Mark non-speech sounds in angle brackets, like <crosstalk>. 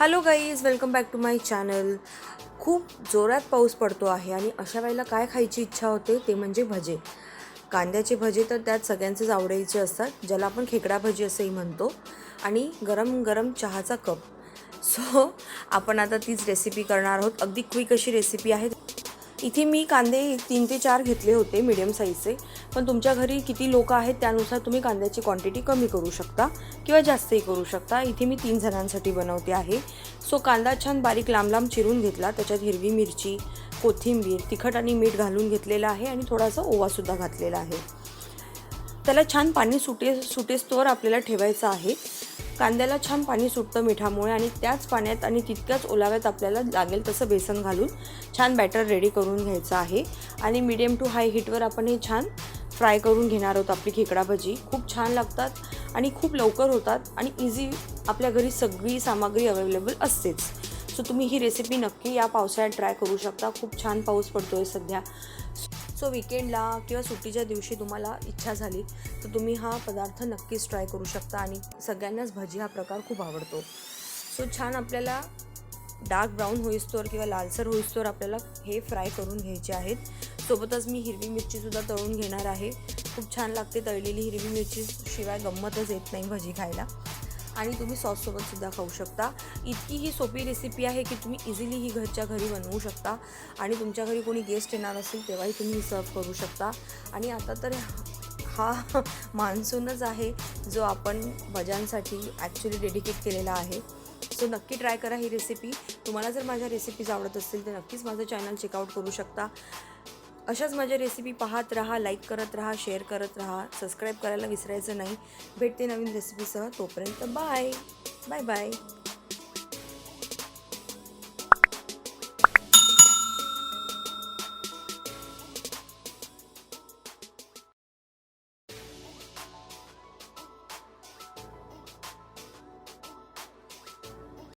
Hello guys welcome back to my channel खूप जोरात पाऊस पडतो आहे आणि अशा वेळेला काय खायची इच्छा होते ते म्हणजे भजे. कांद्याचे भजे तर त्यात सगळ्यांचेच आवडायचे असतात ज्याला आपण खेकडा भजी असंही म्हणतो आणि गरम गरम चहाचा कप. सो आपण आता तीच रेसिपी करणार आहोत. अगदी क्विक अशी रेसिपी आहे. इथे मी कांदे तीन ते चार घेतले होते मीडियम साईजचे पण तुमच्या घरी किती लोक आहेत त्यानुसार तुम्ही कांद्याची क्वांटिटी कमी करू शकता किंवा जास्तही करू शकता. इथे मी तीन जणांसाठी बनवते आहे. सो कांदा छान बारीक लांब लांब चिरून घेतला. त्याच्यात हिरवी मिरची कोथिंबीर तिखट आणि मीठ घालून घेतलेलं आहे आणि थोडासा ओवासुद्धा घातलेला आहे. त्याला छान पाणी सुटे सुटेस्तोवर आपल्याला ठेवायचं आहे. कांद्याला छान पाणी सुटतं मिठामुळे आणि त्याच पाण्यात आणि तितक्याच ओलाव्यात आपल्याला लागेल तसं बेसन घालून छान बॅटर रेडी करून घ्यायचं आहे. आणि मिडियम टू हाय हीटवर आपण हे छान फ्राय करून घेणार आहोत आपली खेकडा भजी. खूप छान लागतात आणि खूप लवकर होतात आणि इझी आपल्या घरी सगळी सामग्री अवेलेबल असतेच. सो तुम्ही ही रेसिपी नक्की या पावसाळ्यात ट्राय करू शकता. खूप छान पाऊस पडतो आहे सध्या. सो विकेंडला किंवा सुट्टीच्या दिवशी तुम्हाला इच्छा झाली तर तुम्ही हा पदार्थ नक्कीच ट्राय करू शकता आणि सगळ्यांनाच भजी हा प्रकार खूप आवडतो. सो छान आपल्याला डार्क ब्राऊन होईस्तोवर किंवा लालसर होईस्तोवर आपल्याला हे फ्राय करून घ्यायचे आहेत. सोबतच मी हिरवी मिरचीसुद्धा तळून घेणार आहे. खूप छान लागते तळलेली हिरवी मिरची शिवाय गंमतच येत नाही भजी खायला. आणि तुम्ही सॉससोबतसुद्धा खाऊ शकता. इतकी ही सोपी रेसिपी आहे की तुम्ही इझिली ही घरच्या घरी बनवू शकता. आणि तुमच्या घरी कोणी गेस्ट येणार असेल तेव्हाही तुम्ही ही सर्व करू शकता. आणि आता तर हा <laughs> मान्सूनच आहे जो आपण भज्यांसाठी ॲक्च्युली डेडिकेट केलेला आहे. सो नक्की ट्राय करा ही रेसिपी तुम्हाला जर माझ्या रेसिपीज आवडत असतील तर नक्कीच माझं चॅनल चेकआउट करू शकता. अशाच माझ्या रेसिपी पाहत राहा लाईक करत राहा शेअर करत राहा सबस्क्राईब करायला विसरायचं नाही. भेटते नवीन रेसिपीसह तोपर्यंत बाय बाय बाय